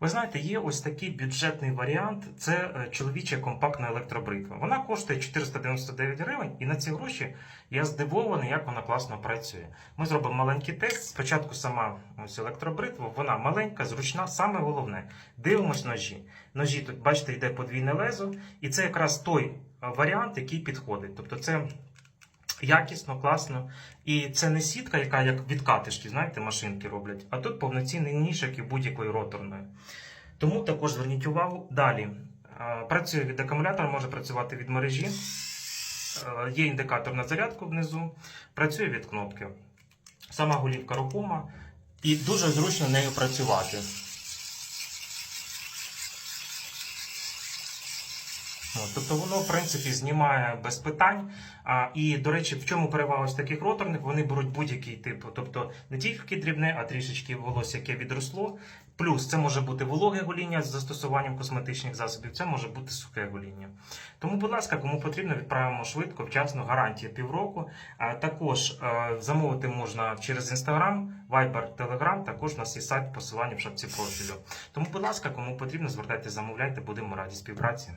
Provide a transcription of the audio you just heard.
Ви знаєте, є ось такий бюджетний варіант. Це е, чоловіча компактна електробритва. Вона коштує 499 гривень, і на ці гроші я здивований, як вона класно працює. Ми зробимо маленький тест. Спочатку сама ось електробритва, вона маленька, зручна. Саме головне, дивимось ножі. Ножі тут, бачите, йде подвійне лезо, і це якраз той е, варіант, який підходить. Тобто, це якісно, класно. І це не сітка, яка як від катишки, знаєте, машинки роблять, а тут повноцінний ніж, як і будь-якої роторної. Тому також зверніть увагу. Далі працює від акумулятора, може працювати від мережі. Є індикатор на зарядку внизу, працює від кнопки. Сама голівка рухома і дуже зручно нею працювати. Тобто воно, в принципі, знімає без питань. А, і, до речі, в чому перевага ось таких роторних? Вони беруть будь-який тип, тобто не тільки дрібне, а трішечки волосся, яке відросло. Плюс це може бути вологе гоління з застосуванням косметичних засобів, це може бути сухе гоління. Тому, будь ласка, кому потрібно, відправимо швидко, вчасно, гарантія півроку. А також е, замовити можна через Instagram, Viber, Telegram, також у нас є сайт, посилання в шапці профілю. Тому, будь ласка, кому потрібно, звертайте, замовляйте, будемо раді співпраці.